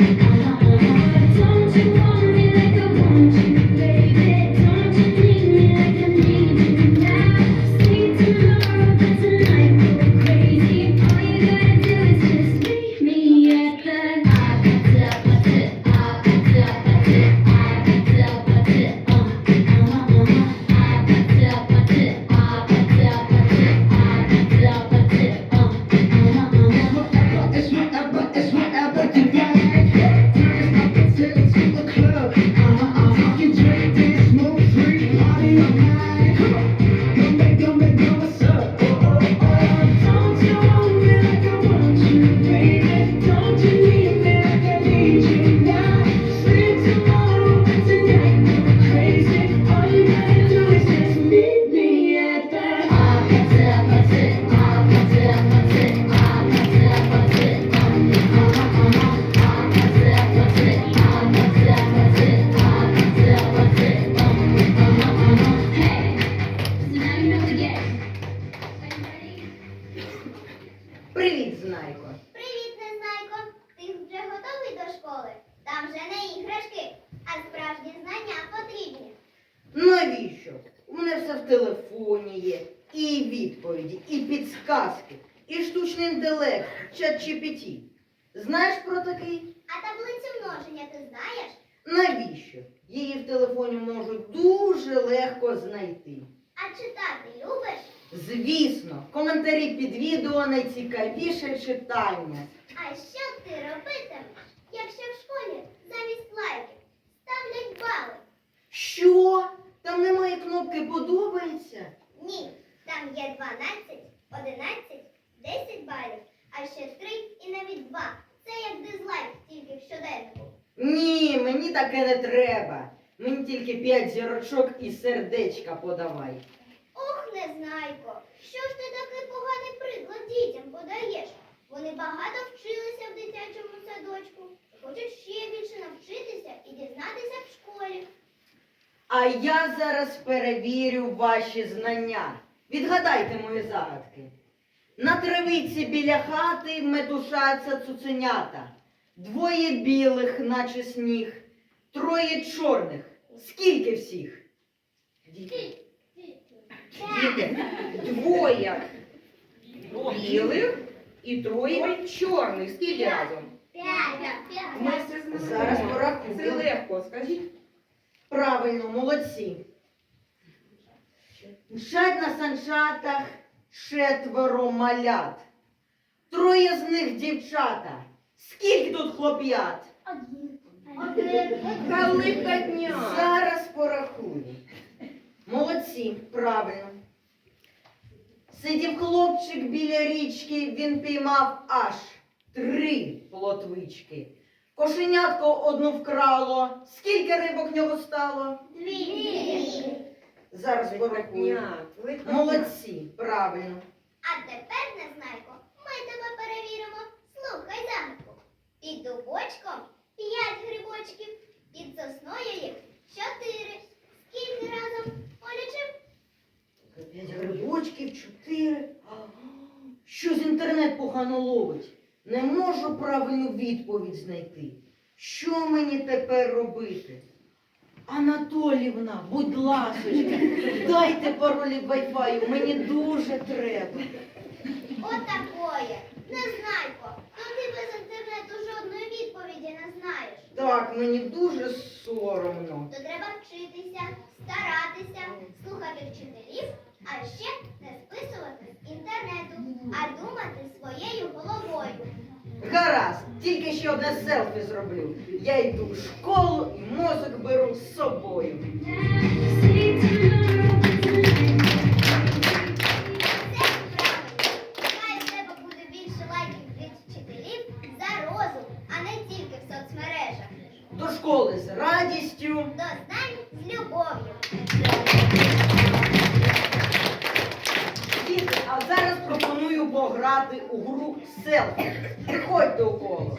Thank you. Come on, Привіт, Знайко. Привіт, Незнайко! Ти вже готовий до школи? Там вже не іграшки, а справжні знання потрібні. Навіщо? У мене все в телефоні є. І відповіді, і підсказки, і штучний інтелект, чат GPT. Знаєш про такий? А таблицю множення ти знаєш? Навіщо? Її в телефоні можуть дуже легко знайти. А читати любиш? Звісно, коментарі під відео найцікавіше читання. А що ти робитимеш, якщо в школі замість лайків ставлять бали? Що? Там немає кнопки подобається? Ні, там є 12, 11, 10 балів, а ще 3 і навіть 2. Це як дизлайк, тільки в щоденнику. Ні, мені таке не треба. Мені тільки п'ять зірочок і сердечка подавай. Ох, Незнайко, що ж ти такий поганий приклад дітям подаєш? Вони багато вчилися в дитячому садочку, хочуть ще більше навчитися і дізнатися в школі. А я зараз перевірю ваші знання. Відгадайте мої загадки. На травиці біля хати метушаться цуценята. Двоє білих, наче сніг, троє чорних. Скільки всіх? Діти. Діти. Двоє білих і троє чорних. Скільки разом? П'ять. Ми все знаємо. Зараз Це легко, скажіть. Правильно, молодці. Мчать на санчатах четверо малят. Троє з них дівчата. Скільки тут хлоп'ят? Велика дня. Зараз порахую. Молодці, правильно. Сидів хлопчик біля річки, він піймав аж три плотвички. Кошенятко одну вкрало. Скільки рибок в нього стало? Дві. Зараз порахую. Молодці, правильно. А тепер, Незнайко, ми тебе перевіримо. Слухай загадку. Під дубочком п'ять грибочків, під сосною їх чотири. Скільки разом полічив? П'ять грибочків, чотири. Щось інтернет погано ловить. Не можу правильну відповідь знайти. Що мені тепер робити? Анатолівна, будь ласочка, дайте паролі Wi-Fi, мені дуже треба. Отакоє. Незнайко, то ти без інтернету жодної відповіді не знаєш. Так, мені дуже соромно. То треба вчитися, старатися, слухати вчителів, а ще не списувати з інтернету, а думати своєю головою. Гаразд, тільки ще одне селфі зроблю. Я йду в школу і мозок беру з собою. грати у гру селфі. Приходьте до коло.